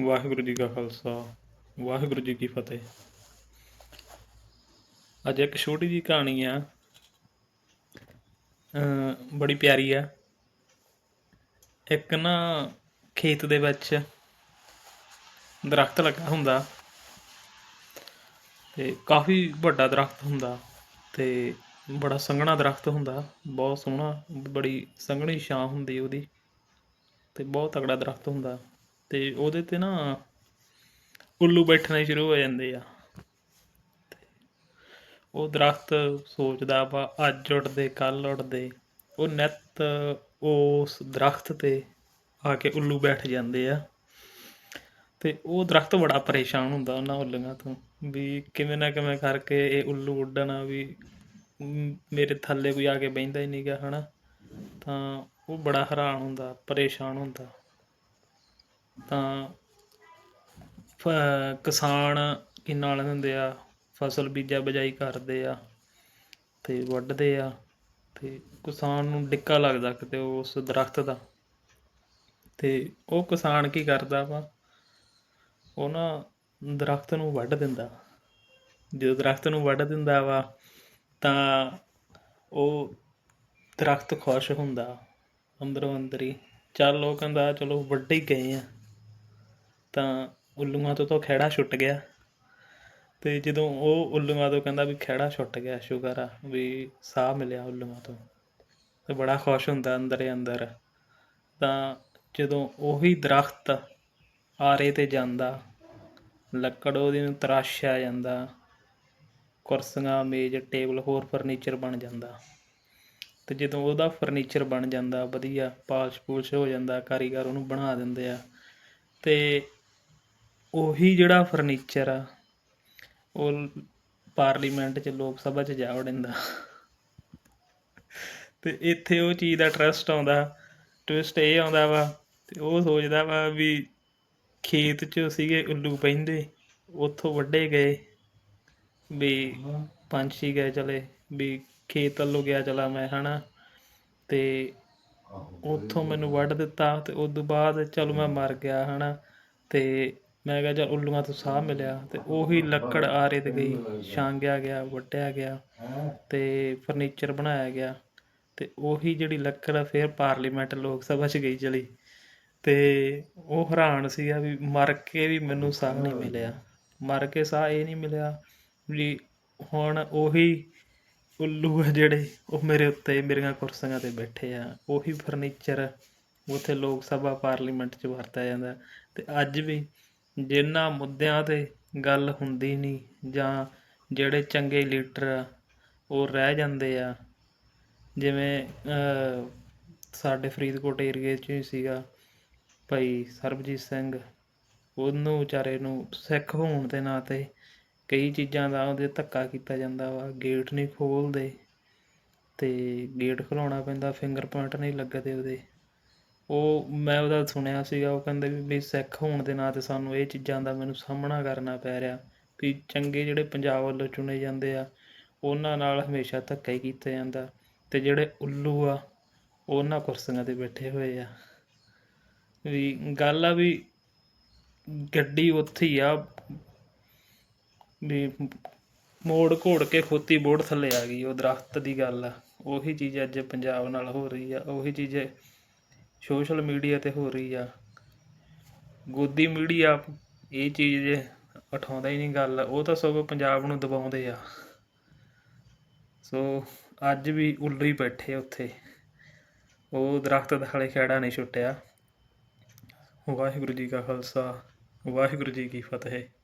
ਵਾਹਿਗੁਰੂ ਜੀ ਕਾ ਖਾਲਸਾ, ਵਾਹਿਗੁਰੂ ਜੀ ਕੀ ਫਤਿਹ। ਅੱਜ ਇੱਕ ਛੋਟੀ ਜੀ ਕਹਾਣੀ ਆ। ਬੜੀ ਪਿਆਰੀ ਆ। ਇੱਕ ਨਾ ਖੇਤ ਦੇ ਵਿੱਚ ਦਰਖਤ ਲੱਗਾ ਹੁੰਦਾ। ਤੇ ਕਾਫੀ ਵੱਡਾ ਦਰਖਤ ਹੁੰਦਾ ਤੇ ਬੜਾ ਸੰਘਣਾ ਦਰਖਤ ਹੁੰਦਾ। ਬਹੁਤ ਸੋਹਣਾ, ਬੜੀ ਸੰਘਣੀ ਛਾਂ ਹੁੰਦੀ ਉਹਦੀ। ਤੇ ਬਹੁਤ ਤਕੜਾ ਦਰਖਤ ਹੁੰਦਾ। ਤੇ ਉਹਦੇ ਤੇ ਨਾ ਉੱਲੂ ਬੈਠਣੇ ਸ਼ੁਰੂ ਹੋ ਜਾਂਦੇ ਆ। ਉਹ ਦਰਖਤ ਸੋਚਦਾ ਵਾ, ਅੱਜ ਉੱਡਦੇ ਕੱਲ ਉੱਡਦੇ। ਉਹ ਨਿੱਤ ਉਸ ਦਰਖਤ ਤੇ ਆ ਕੇ ਉੱਲੂ ਬੈਠ ਜਾਂਦੇ ਆ। ਤੇ ਉਹ ਦਰਖਤ ਬੜਾ ਪਰੇਸ਼ਾਨ ਹੁੰਦਾ ਉਹਨਾਂ ਉੱਲੀਆਂ ਤੋਂ, ਵੀ ਕਿਵੇਂ ਨਾ ਕਿਵੇਂ ਕਰਕੇ ਇਹ ਉੱਲੂ ਉੱਡਣਾ ਵੀ ਮੇਰੇ ਥੱਲੇ ਕੋਈ ਆ ਕੇ ਬਹਿੰਦਾ ਹੀ ਨਹੀਂਗਾ ਹਨਾ। ਤਾਂ ਉਹ ਬੜਾ ਹੈਰਾਨ ਹੁੰਦਾ, ਪਰੇਸ਼ਾਨ ਹੁੰਦਾ। ਤਾਂ ਫ- ਕਿਸਾਨ ਕੀ ਨਾਲ ਹੁੰਦੇ ਆ, ਫਸਲ ਬੀਜਾ ਬਿਜਾਈ ਕਰਦੇ ਆ ਅਤੇ ਵੱਢਦੇ ਆ ਅਤੇ ਕਿਸਾਨ ਨੂੰ ਡਿੱਕਾ ਲੱਗਦਾ ਕਿਤੇ ਉਸ ਦਰਖਤ ਦਾ। ਅਤੇ ਉਹ ਕਿਸਾਨ ਕੀ ਕਰਦਾ ਵਾ, ਉਹ ਨਾ ਦਰਖਤ ਨੂੰ ਵੱਢ ਦਿੰਦਾ। ਜਦੋਂ ਦਰਖਤ ਨੂੰ ਵੱਢ ਦਿੰਦਾ ਵਾ, ਤਾਂ ਉਹ ਦਰਖਤ ਖੁਸ਼ ਹੁੰਦਾ ਅੰਦਰੋਂ ਅੰਦਰ। ਹੀ ਚੱਲ ਉਹ ਕਹਿੰਦਾ, ਚਲੋ ਵੱਢੇ ਹੀ ਗਏ ਆ। ਤਾਂ ਉੱਲੂਆਂ ਤੋਂ ਤਾਂ ਖਹਿੜਾ ਛੁੱਟ ਗਿਆ। ਤੇ ਜਦੋਂ ਉਹ ਉੱਲੂਆਂ ਤੋਂ ਕਹਿੰਦਾ ਵੀ ਖਹਿੜਾ ਛੁੱਟ ਗਿਆ ਸ਼ੁਕਰ ਆ, ਵੀ ਸਾਹ ਮਿਲਿਆ ਉੱਲੂਆਂ ਤੋਂ। ਤੇ ਬੜਾ ਖੁਸ਼ ਹੁੰਦਾ ਅੰਦਰੇ ਅੰਦਰ। ਤਾਂ ਜਦੋਂ ਉਹੀ ਦਰਖਤ ਆਰੇ ਤੇ ਜਾਂਦਾ, ਲੱਕੜ ਉਹਦੀ ਨੂੰ ਤਰਾਸ਼ਿਆ ਜਾਂਦਾ, ਕੁਰਸੀਆਂ, ਮੇਜ਼, ਟੇਬਲ, ਹੋਰ ਫਰਨੀਚਰ ਬਣ ਜਾਂਦਾ। ਤੇ ਜਦੋਂ ਉਹਦਾ ਫਰਨੀਚਰ ਬਣ ਜਾਂਦਾ, ਵਧੀਆ ਪਾਲਸ਼ ਪੂਲਸ਼ ਹੋ ਜਾਂਦਾ, ਕਾਰੀਗਰ ਉਹਨੂੰ ਬਣਾ ਦਿੰਦੇ ਆ। ਤੇ ਉਹੀ ਜਿਹੜਾ ਫਰਨੀਚਰ ਆ, ਉਹ ਪਾਰਲੀਮੈਂਟ 'ਚ, ਲੋਕ ਸਭਾ 'ਚ ਜਾ ਵੜਿੰਦਾ। ਤੇ ਇੱਥੇ ਉਹ ਚੀਜ਼ ਦਾ ਟਰਸਟ ਆਉਂਦਾ ਟਵਿਸਟ ਇਹ ਆਉਂਦਾ ਵਾ, ਤੇ ਉਹ ਸੋਚਦਾ ਵਾ ਵੀ ਖੇਤ 'ਚ ਸੀਗੇ ਉੱਲੂ ਪੈਂਦੇ, ਉੱਥੋਂ ਵੱਢੇ ਗਏ, ਵੀ ਪੰਛੀ ਗਏ ਚਲੇ, ਵੀ ਖੇਤ ਵੱਲੋਂ ਗਿਆ ਚਲਾ ਮੈਂ, ਹਨਾ? ਤੇ ਉੱਥੋਂ ਮੈਨੂੰ ਵੱਢ ਦਿੱਤਾ, ਤੇ ਉਸ ਤੋਂ ਬਾਅਦ ਚਲੋ ਮੈਂ ਮਰ ਗਿਆ, ਹਨਾ? ਤੇ ਮੈਂ ਕਿਹਾ ਚਲ ਉੱਲੂਆਂ ਤੋਂ ਸਾਹ ਮਿਲਿਆ ਅਤੇ ਉਹੀ ਲੱਕੜ ਆਰੇ ਤੇ ਗਈ, ਛਾਂਗਿਆ ਗਿਆ, ਵੱਢਿਆ ਗਿਆ ਅਤੇ ਫਰਨੀਚਰ ਬਣਾਇਆ ਗਿਆ ਅਤੇ ਉਹੀ ਜਿਹੜੀ ਲੱਕੜ ਆ ਫਿਰ ਪਾਰਲੀਮੈਂਟ ਲੋਕ ਸਭਾ 'ਚ ਗਈ ਚਲੀ ਅਤੇ ਉਹ ਹੈਰਾਨ ਸੀਗਾ ਵੀ ਮਰ ਕੇ ਵੀ ਮੈਨੂੰ ਸਾਹ ਨਹੀਂ ਮਿਲਿਆ। ਮਰ ਕੇ ਸਾਹ ਇਹ ਨਹੀਂ ਮਿਲਿਆ ਵੀ ਹੁਣ ਉਹੀ ਉੱਲੂ ਆ ਜਿਹੜੇ ਉਹ ਮੇਰੇ ਉੱਤੇ ਮੇਰੀਆਂ ਕੁਰਸੀਆਂ ਤੇ ਬੈਠੇ ਆ, ਉਹੀ ਫਰਨੀਚਰ ਉੱਥੇ ਲੋਕ ਸਭਾ ਪਾਰਲੀਮੈਂਟ 'ਚ ਵਰਤਿਆ ਜਾਂਦਾ ਅਤੇ ਅੱਜ ਵੀ ਜਿਨ੍ਹਾਂ ਮੁੱਦਿਆਂ ਤੇ ਗੱਲ ਹੁੰਦੀ ਨਹੀਂ ਜਾਂ ਜਿਹੜੇ ਚੰਗੇ ਲੀਡਰ ਆ, ਉਹ ਰਹਿ ਜਾਂਦੇ ਆ। ਜਿਵੇਂ ਸਾਡੇ ਫਰੀਦਕੋਟ ਏਰੀਏ 'ਚ ਹੀ ਸੀਗਾ ਭਾਈ ਸਰਬਜੀਤ ਸਿੰਘ। ਉਹਨੂੰ ਵਿਚਾਰੇ ਨੂੰ ਸਿੱਖ ਹੋਣ ਦੇ ਨਾਂ 'ਤੇ ਕਈ ਚੀਜ਼ਾਂ ਦਾ ਉਹਦੇ ਧੱਕਾ ਕੀਤਾ ਜਾਂਦਾ ਵਾ। ਗੇਟ ਨਹੀਂ ਖੋਲ੍ਹਦੇ ਅਤੇ ਗੇਟ ਖੁਲਾਉਣਾ ਪੈਂਦਾ ਫਿੰਗਰ ਪੁਆਇੰਟ ਨਹੀਂ ਲੱਗਦੇ ਉਹਦੇ। ਉਹ ਮੈਂ ਉਹਦਾ ਸੁਣਿਆ ਸੀਗਾ, ਉਹ ਕਹਿੰਦੇ ਵੀ ਵੀ ਸਿੱਖ ਹੋਣ ਦੇ ਨਾਂ 'ਤੇ ਸਾਨੂੰ ਇਹ ਚੀਜ਼ਾਂ ਦਾ ਮੈਨੂੰ ਸਾਹਮਣਾ ਕਰਨਾ ਪੈ ਰਿਹਾ ਵੀ ਚੰਗੇ ਜਿਹੜੇ ਪੰਜਾਬ ਵੱਲੋਂ ਚੁਣੇ ਜਾਂਦੇ ਆ, ਉਹਨਾਂ ਨਾਲ ਹਮੇਸ਼ਾ ਧੱਕਾ ਹੀ ਕੀਤਾ ਜਾਂਦਾ ਅਤੇ ਜਿਹੜੇ ਉੱਲੂ ਆ, ਉਹਨਾਂ ਕੁਰਸੀਆਂ ਤੇ ਬੈਠੇ ਹੋਏ ਆ। ਵੀ ਗੱਲ ਆ ਵੀ ਗੱਡੀ ਉੱਥੇ ਹੀ ਆ, ਵੀ ਮੋੜ ਘੋੜ ਕੇ ਖੋਤੀ ਬੋੜ ਥੱਲੇ ਆ ਗਈ, ਉਹ ਦਰਖਤ ਦੀ ਗੱਲ ਆ। ਉਹੀ ਚੀਜ਼ ਅੱਜ ਪੰਜਾਬ ਨਾਲ ਹੋ ਰਹੀ ਆ, ਉਹੀ ਚੀਜ਼ ਸੋਸ਼ਲ ਮੀਡੀਆ ਤੇ ਹੋ ਰਹੀ ਆ। ਗੋਦੀ ਮੀਡੀਆ ਇਹ ਚੀਜ਼ ਉਠਾਉਂਦਾ ਹੀ ਨਹੀਂ ਗੱਲ, ਉਹ ਤਾਂ ਸਗੋਂ ਪੰਜਾਬ ਨੂੰ ਦਬਾਉਂਦੇ ਆ। ਸੋ ਅੱਜ ਵੀ ਉੱਲੂ ਬੈਠੇ ਉੱਥੇ। ਉਹ ਦਰਖਤ ਦੇ ਹਲੇ ਖੇੜਾ ਨਹੀਂ ਛੁੱਟਿਆ। ਵਾਹਿਗੁਰੂ ਜੀ ਕਾ ਖਾਲਸਾ, ਵਾਹਿਗੁਰੂ ਜੀ ਕੀ ਫਤਿਹ।